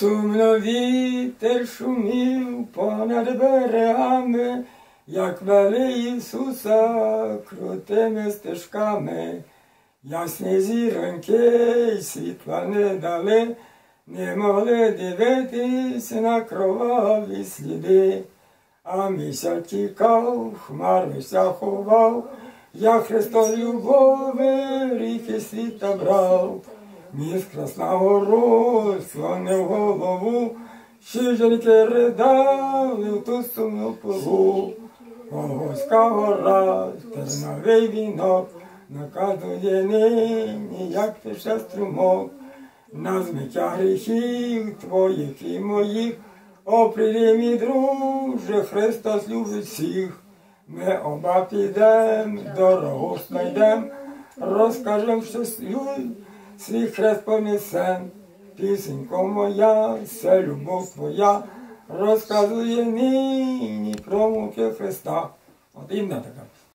Шумно вітер шумів понад берегами, як вели Ісуса крутими стежками, ясні зіроньки й світла не дали, не могли дивитись на кроваві сліди, а місяць тікав, хмарися ховав, я Христос любови ріки світа брав. Міс Красногород склонив голову, ще жінки ридали в ту сумну пору. Волоська гора, терновий вінок, наказує нині, як пише струмок, на змиття гріхів твоїх і моїх, о, мій друже, Христос любить всіх. Ми оба підем, дорогу знайдем, розкажем щось людям, свій хрест понесе, пісенько моя, вся любов твоя, розказує нині про муки Христа. От імна така.